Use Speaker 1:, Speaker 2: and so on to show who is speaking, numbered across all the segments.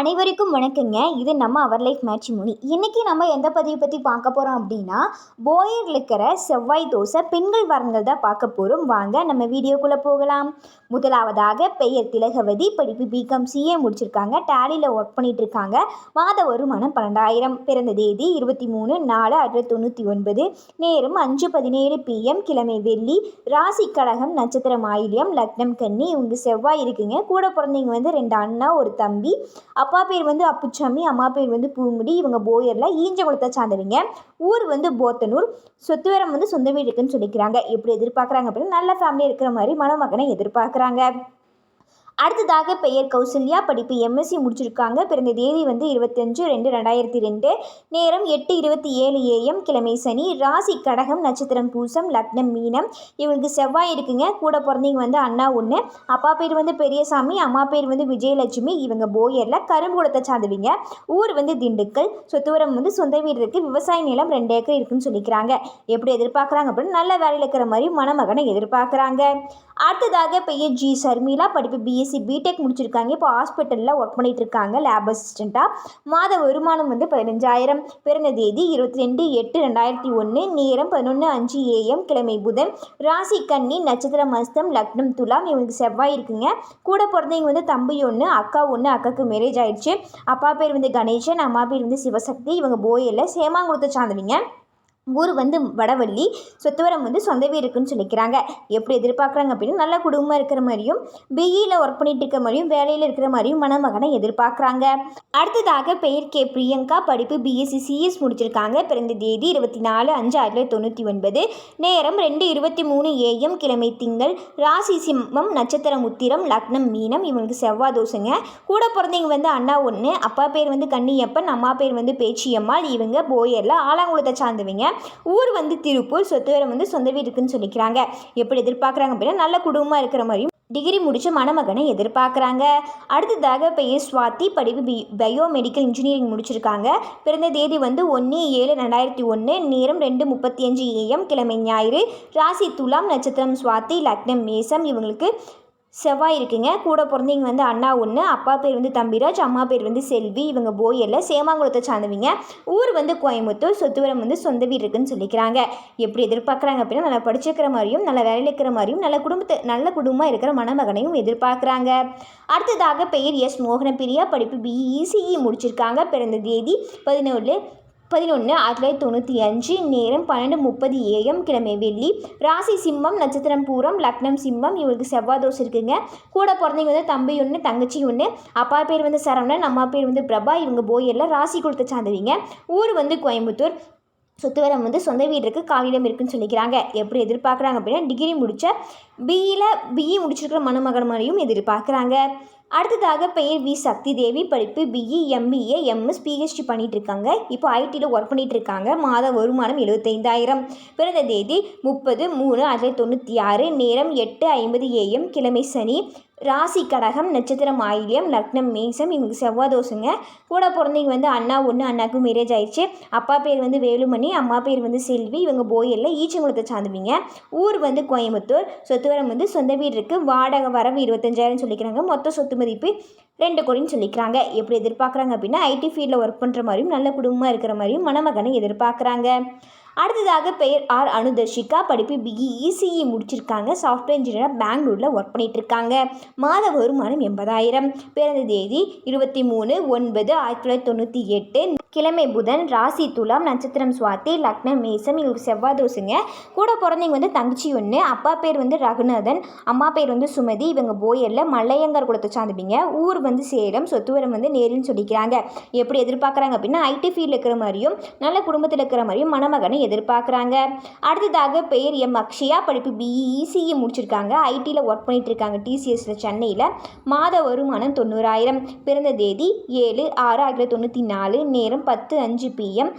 Speaker 1: அனைவருக்கும் வணக்கங்க. இது நம்ம அவர் லைஃப் மேட்ச் மேட்ரிமோனி இன்றைக்கி நம்ம எந்த பதிவு பற்றி பார்க்க போகிறோம் அப்படின்னா போயரில் இருக்கிற செவ்வாய் தோசை பெண்கள் வரங்கள் தான் பார்க்க போகிறோம் வாங்க நம்ம வீடியோக்குள்ளே போகலாம். முதலாவதாக பெயர் திலகவதி படிப்பு பிகாம் சிஏ முடிச்சிருக்காங்க. டேலியில் ஒர்க் பண்ணிட்டு இருக்காங்க மாத வருமானம் பன்னெண்டாயிரம். பிறந்த தேதி இருபத்தி மூணு நாலு ஆயிரத்தி தொண்ணூற்றி ஒன்பது. நேரம் அஞ்சு பதினேழு பிஎம் கிழமை வெள்ளி. ராசி கடகம் நட்சத்திரம் மாயிலியம் லக்னம் கன்னி. இவங்க செவ்வாய் இருக்குங்க. கூட பிறந்தவங்க வந்து ரெண்டு அண்ணா ஒரு தம்பி. அப்பா பேர் வந்து அப்புச்சாமி அம்மா பேர் வந்து பூங்குடி இவங்க போயரில் ஈஞ்சகுளத்தை சார்ந்தவங்க. ஊர் வந்து போத்தனூர். சொத்துவரம் வந்து சொந்த வீடு இருக்குன்னு சொல்லிக்கிறாங்க. எப்படி எதிர்பார்க்குறாங்க அப்படின்னா நல்ல ஃபேமிலி இருக்கிற மாதிரி மணமகனை எதிர்பார்க்குறாங்க. அடுத்ததாக பெயர் கௌசல்யா. படிப்பு எம்எஸ்சி முடிச்சிருக்காங்க. பிறந்த தேதி வந்து இருபத்தஞ்சு ரெண்டு ரெண்டாயிரத்தி ரெண்டு. நேரம் எட்டு இருபத்தி ஏழு ஏஎம் கிழமை சனி. ராசி கடகம் நட்சத்திரம் பூசம் லக்னம் மீனம். இவங்களுக்கு செவ்வாய் இருக்குங்க. கூட பிறந்தவங்க வந்து அண்ணா ஒன்று அப்பா பேர் வந்து பெரியசாமி. அம்மா பேர் வந்து விஜயலட்சுமி. இவங்க போயரில் கரும்புலத்தை சார்ந்தவங்க ஊர் வந்து திண்டுக்கல். சொத்துவரம் வந்து சொந்த வீடு இருக்குது விவசாய நிலம் ரெண்டு ஏக்கர் இருக்குன்னு சொல்லிக்கிறாங்க. எப்படி எதிர்பார்க்குறாங்க அப்படின்னு நல்ல வேலையில் இருக்கிற மாதிரி மணமகனை எதிர்பார்க்குறாங்க. அடுத்ததாக பெயர் ஜி சர்மிளா படிப்பு பிஎஸ்சி பிடெக் முடிச்சிருக்காங்க. இப்போ ஹாஸ்பிட்டலில் ஒர்க் பண்ணிகிட்டு இருக்காங்க. லேப் அசிஸ்டண்ட்டாக மாத வருமானம் வந்து பதினஞ்சாயிரம். பிறந்த தேதி இருபத்தி ரெண்டு எட்டு ரெண்டாயிரத்தி ஒன்று நேரம் பதினொன்று அஞ்சு ஏஎம் கிழமை புதன். ராசி கன்னி நட்சத்திரம் மஸ்தம் லக்னம் துலாம் இவங்களுக்கு செவ்வாய் இருக்குங்க. கூட பிறந்தவங்க வந்து தம்பி ஒன்று அக்கா ஒன்று அக்காவுக்கு மேரேஜ் ஆயிடுச்சு. அப்பா பேர் வந்து கணேசன் அம்மா பேர் வந்து சிவசக்தி. இவங்க போயில் சேமாங்குளத்தை சார்ந்தவங்க ஊர் வந்து வடவள்ளி. சொத்துவரம் வந்து சொந்த வீடு இருக்குன்னு சொல்லிக்கிறாங்க. எப்படி எதிர்பார்க்குறாங்க அப்படின்னா நல்ல குடும்பமாக இருக்கிற மாதிரியும் பிஇயில் ஒர்க் பண்ணிட்டு இருக்க மாதிரியும் வேலையில் இருக்கிற மாதிரியும் மணமகனை எதிர்பார்க்குறாங்க. அடுத்ததாக பெயர் கே. பிரியங்கா. படிப்பு பிஎஸ்சி சிஎஸ் முடிச்சிருக்காங்க. பிறந்த தேதி இருபத்தி நாலு அஞ்சு ஆயிரத்தி தொள்ளாயிரத்தி தொண்ணூற்றி ஒன்பது. நேரம் ரெண்டு இருபத்தி மூணு ஏஎம் கிழமை திங்கள். ராசி சிம்மம் நட்சத்திரம் உத்திரம் லக்னம் மீனம். இவங்களுக்கு செவ்வாய் தோசைங்க கூட பிறந்தவங்க வந்து அண்ணா ஒன்று அப்பா பேர் வந்து கன்னியப்பன் அம்மா பேர் வந்து பேச்சியம்மாள். இவங்க போயரில் ஆலாங்குளத்தை சார்ந்தவங்க. ஊர் வந்து திருப்பூர் சொத்துவரம் வந்து சொந்த வீடு இருக்குன்னு சொல்லிக்கிறாங்க. எப்படி எதிர்பார்க்குறாங்க அப்படின்னா நல்ல குடும்பமாக இருக்கிற மாதிரியும் டிகிரி முடித்த மணமகனை எதிர்பார்க்குறாங்க. அடுத்ததாக பெயர் சுவாதி படிப்பு பி மெடிக்கல் இன்ஜினியரிங் முடிச்சிருக்காங்க. பிறந்த தேதி வந்து ஒன்று ஏழு ரெண்டாயிரத்தி ஒன்று நேரம் ரெண்டு முப்பத்தி அஞ்சு ஏஎம் கிழமை ஞாயிறு. ராசி துலாம் நட்சத்திரம் சுவாதி லக்னம் மேசம் இவங்களுக்கு செவ்வாய் இருக்குங்க. கூட பிறந்தவங்க வந்து அண்ணா ஒன்று அப்பா பேர் வந்து தம்பிராஜ் அம்மா பேர் வந்து செல்வி இவங்க போயரில் சேமாங்குளத்தை சார்ந்தவங்க. ஊர் வந்து கோயம்புத்தூர் சொத்துவரம் வந்து சொந்த வீடு இருக்குன்னு சொல்லிக்கிறாங்க. எப்படி எதிர்பார்க்குறாங்க அப்படின்னா நல்லா படிச்சிருக்கிற மாதிரியும் நல்ல வேலையில் இருக்கிற மாதிரியும் நல்ல குடும்பத்தை நல்ல குடும்பமாக இருக்கிற மணமகனையும் எதிர்பார்க்குறாங்க. அடுத்ததாக பெயர் எஸ் மோகனப்பிரியா படிப்பு பிஇசிஇ முடிச்சிருக்காங்க. பிறந்த தேதி பதினொன்று பதினொன்று ஆயிரத்தி தொள்ளாயிரத்தி தொண்ணூற்றி அஞ்சு நேரம் பன்னெண்டு முப்பது ஏஎம் கிழமை வெள்ளி. ராசி சிம்மம் நட்சத்திரம் பூரம் லக்னம் சிம்மம் இவருக்கு செவ்வாய் தோசை இருக்குங்க. கூட பிறந்தவங்க வந்து தம்பி ஒன்று தங்கச்சி ஒன்று அப்பா பேர் வந்து சரவணன் அம்மா பேர் வந்து பிரபா இவங்க போயரில் ராசி கொடுத்த சார்ந்தவங்க. ஊர் வந்து கோயம்புத்தூர். சொத்துவரம் வந்து சொந்த வீடு இருக்குது காலிடம் இருக்குன்னு சொல்லிக்கிறாங்க. எப்படி எதிர்பார்க்குறாங்க அப்படின்னா டிகிரி முடித்த பிஇயில் பிஇ முடிச்சிருக்கிற மணமகன் மாதிரியும் எதிர்பார்க்குறாங்க. அடுத்ததாக பெயர் வி. சக்தி தேவி படிப்பு பிஇ எம்பிஏ எம்எஸ் பிஹெச்டி பண்ணிகிட்டு இருக்காங்க. இப்போ ஐடியில் ஒர்க் பண்ணிகிட்டு இருக்காங்க. மாத வருமானம் எழுபத்தைந்தாயிரம் பிறந்த தேதி முப்பது மூணு ஆயிரத்தி தொண்ணூற்றி ஆறு. நேரம் எட்டு ஐம்பது ஏஎம் கிழமை சனி. ராசி கடகம் நட்சத்திரம் ஆயிலியம் லக்னம் மேசம் இவங்க செவ்வாய் தோசுங்க கூட பிறந்தவங்க வந்து அண்ணா ஒன்று அண்ணாவுக்கு மேரேஜ் ஆயிடுச்சு. அப்பா பேர் வந்து வேலுமணி அம்மா பேர் வந்து செல்வி. இவங்க போயலில் ஈச்சங்குளத்தை சார்ந்துவீங்க. ஊர் வந்து கோயம்புத்தூர். சொத்துவரம் வந்து சொந்த வீடு இருக்குது வாடகை வரவு இருபத்தஞ்சாயிரம் சொல்லிக்கிறாங்க. மொத்த சொத்து மதிப்பு ரெண்டு கோடின்னு சொல்லிக்கிறாங்க. எப்படி எதிர்பார்க்குறாங்க அப்படின்னா ஐடி ஃபீல்டில் ஒர்க் பண்ணுற மாதிரியும் நல்ல குடும்பமாக இருக்கிற மாதிரியும் மணமகனை எதிர்பார்க்குறாங்க. அடுத்ததாக பெயர் ஆர் அனுதர்ஷிகா. படிப்பு பிஇ இசிஇ முடிச்சிருக்காங்க. சாஃப்ட்வேர் இன்ஜினியராக பெங்களூரில் ஒர்க் பண்ணிகிட்ருக்காங்க மாத வருமானம் எண்பதாயிரம். பிறந்த தேதி இருபத்தி மூணு ஒன்பது ஆயிரத்தி தொள்ளாயிரத்தி தொண்ணூற்றி எட்டு. கிழமை புதன் ராசி துலாம் நட்சத்திரம் சுவாதி லக்னம் மேசம் இவங்களுக்கு செவ்வாய் தோசுங்க கூட பிறந்தவங்க வந்து தங்கச்சி ஒன்று அப்பா பேர் வந்து ரகுநாதன் அம்மா பேர் வந்து சுமதி இவங்க போயரில் மல்லையங்கார் குளத்தை சார்ந்துப்பீங்க. ஊர் வந்து சேலம் சொத்துவரம் வந்து நேருன்னு சொல்லிக்கிறாங்க. எப்படி எதிர்பார்க்குறாங்க அப்படின்னா ஐடி ஃபீல்டில் இருக்கிற மாதிரியும் நல்ல குடும்பத்தில் இருக்கிற மாதிரியும் மணமகனை எதிர்பார்க்குறாங்க. அடுத்ததாக பெயர் எம் அக்ஷயா படிப்பு பிஇ இசிஇ முடிச்சிருக்காங்க. ஐடியில் ஒர்க் பண்ணிட்டு இருக்காங்க டிசிஎஸில் சென்னையில். மாத வருமானம் தொண்ணூறாயிரம். பிறந்த தேதி ஏழு ஆறு ஆயிரத்தி தொண்ணூற்றி நாலு. நேரம் பத்து அஞ்சு பிஎம்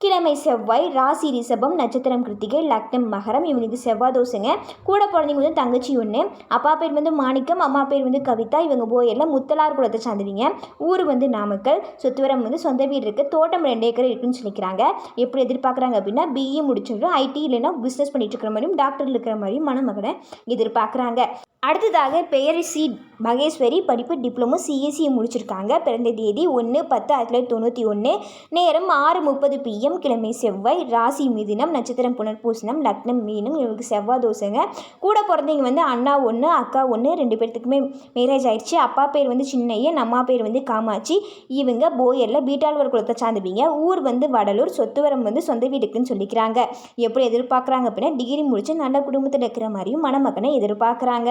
Speaker 1: கிழமை செவ்வாய் ராசி ரிஷபம் நட்சத்திரம் கிருத்திகை லக்னம் மகரம். இவனுக்கு செவ்வாய் தோசைங்க. கூட பிறந்தவங்க வந்து தங்கச்சி ஒன்று அப்பா பேர் வந்து மாணிக்கம் அம்மா பேர் வந்து கவிதா. இவங்க போயரில் முத்தலார் குலத்தை சார்ந்துவீங்க. ஊர் வந்து நாமக்கல் சொத்துவரம் வந்து சொந்த வீடு இருக்குது தோட்டம் ரெண்டு ஏக்கர் இருக்குன்னு சொல்லிக்கிறாங்க. எப்படி எதிர்பார்க்குறாங்க அப்படின்னா பிஇ முடிச்சிடும் ஐடி இல்லைன்னா பிஸ்னஸ் பண்ணிட்டு இருக்கிற மாதிரியும் டாக்டர் இருக்கிற மாதிரியும் மணமகனை எதிர்பார்க்குறாங்க. அடுத்ததாக பெயர் சி. மகேஸ்வரி. படிப்பு டிப்ளமோ சிஎஸ்சி முடிச்சிருக்காங்க. பிறந்த தேதி ஒன்று பத்து ஆயிரத்தி தொள்ளாயிரத்தி தொண்ணூற்றி ஒன்று நேரம் ஆறு முப்பது பிஎம் கிழமை செவ்வாய். ராசி மிதினம் நட்சத்திரம் புனர்பூசணம் லக்னம் மீனம். இவங்களுக்கு செவ்வாய் தோசைங்க கூட பிறந்தவங்க வந்து அண்ணா ஒன்று அக்கா ஒன்று ரெண்டு பேர்த்துக்குமே மேரேஜ் ஆயிடுச்சு. அப்பா பேர் வந்து சின்னையன் அம்மா பேர் வந்து காமாட்சி. இவங்க போயரில் பீட்டாள்வர் குலத்தை சார்ந்தவங்க. ஊர் வந்து வடலூர் சொத்துவரம் வந்து சொந்த வீடுக்குன்னு சொல்லிக்கிறாங்க. எப்படி எதிர்பார்க்குறாங்க அப்படின்னா டிகிரி முடித்து நல்ல குடும்பத்தில் இருக்கிற மாதிரியும் மணமகனை எதிர்பார்க்குறாங்க.